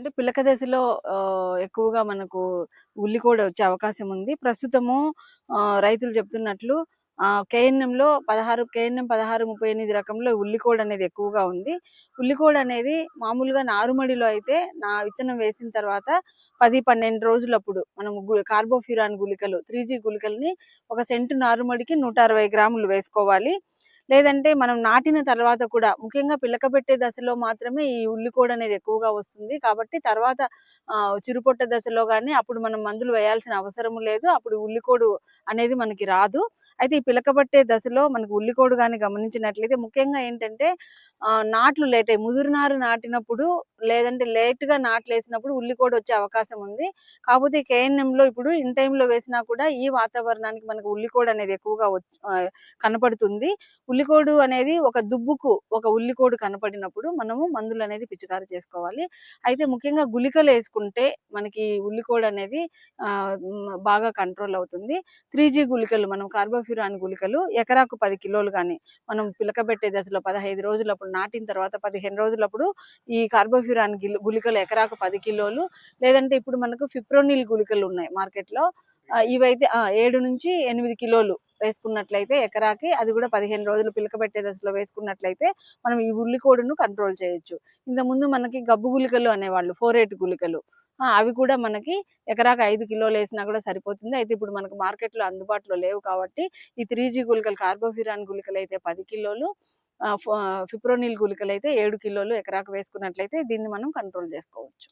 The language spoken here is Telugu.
అంటే పిలక దశలో ఎక్కువగా మనకు ఉల్లికోడ వచ్చే అవకాశం ఉంది. ప్రస్తుతము రైతులు చెప్తున్నట్లు కేఎన్ఎంలో 16 కేఎన్ఎం 1638 రకంలో ఉల్లికోడ అనేది ఎక్కువగా ఉంది. ఉల్లికోడ అనేది మామూలుగా నారుమడిలో అయితే నా విత్తనం వేసిన తర్వాత 10, 12 రోజులప్పుడు మనం కార్బోఫ్యూరాన్ గుళికలు త్రీ జీ గుళికల్ని ఒక సెంటు నారుమడికి 160 గ్రాములు వేసుకోవాలి. లేదంటే మనం నాటిన తర్వాత కూడా ముఖ్యంగా పిల్లక పెట్టే దశలో మాత్రమే ఈ ఉల్లికోడ అనేది ఎక్కువగా వస్తుంది. కాబట్టి తర్వాత చిరుపొట్ట దశలో గాని అప్పుడు మనం మందులు వేయాల్సిన అవసరం లేదు. అప్పుడు ఉల్లికోడు అనేది మనకి రాదు. అయితే ఈ పిలక పట్టే దశలో మనకు ఉల్లికోడు కానీ గమనించినట్లయితే ముఖ్యంగా ఏంటంటే నాట్లు లేట్ అయ్యి ముదురునారు నాటినప్పుడు లేదంటే లేట్‌గా నాట్లేసినప్పుడు ఉల్లికోడు వచ్చే అవకాశం ఉంది. కాకపోతే కేఎన్ఎంలో ఇప్పుడు ఇన్ టైంలో వేసినా కూడా ఈ వాతావరణానికి మనకు ఉల్లికోడు అనేది ఎక్కువగా కనపడుతుంది ఉల్లి ఉల్లికోడు అనేది ఒక దుబ్బుకు ఒక ఉల్లికోడు కనపడినప్పుడు మనము మందులు అనేది పిచికారి చేసుకోవాలి. అయితే ముఖ్యంగా గుళికలు వేసుకుంటే మనకి ఉల్లికోడు అనేది బాగా కంట్రోల్ అవుతుంది. 3జీ గుళికలు మనం కార్బోఫ్యూరాన్ గుళికలు ఎకరాకు పది కిలోలు కానీ మనం పిలకబెట్టే దశలో 15 రోజులప్పుడు నాటిన తర్వాత 15 రోజులప్పుడు ఈ కార్బోఫ్యూరాన్ గుళికలు ఎకరాకు పది కిలోలు లేదంటే ఇప్పుడు మనకు ఫిప్రోనిల్ గుళికలు ఉన్నాయి మార్కెట్‌లో. ఇవైతే ఏడు నుంచి ఎనిమిది కిలోలు వేసుకున్నట్లయితే ఎకరాకి అది కూడా 15 రోజులు పిలక పెట్టే దశలో వేసుకున్నట్లయితే మనం ఈ ఉల్లికోడును కంట్రోల్ చేయొచ్చు. ఇంతకుముందు మనకి గబ్బు గుళికలు అనేవాళ్ళు ఫోరేట్ గుళికలు. అవి కూడా మనకి ఎకరాకు 5 కిలోలేసినా కూడా సరిపోతుంది. అయితే ఇప్పుడు మనకు మార్కెట్‌లో అందుబాటులో లేవు కాబట్టి ఈ 3జీ గుళికలు కార్బోఫ్యూరాన్ గుళికలైతే 10 కిలోలు పది కిలోలు ఫిప్రోనిల్ గులికలు అయితే ఏడు కిలోలు ఎకరాకు వేసుకున్నట్లయితే దీన్ని మనం కంట్రోల్ చేసుకోవచ్చు.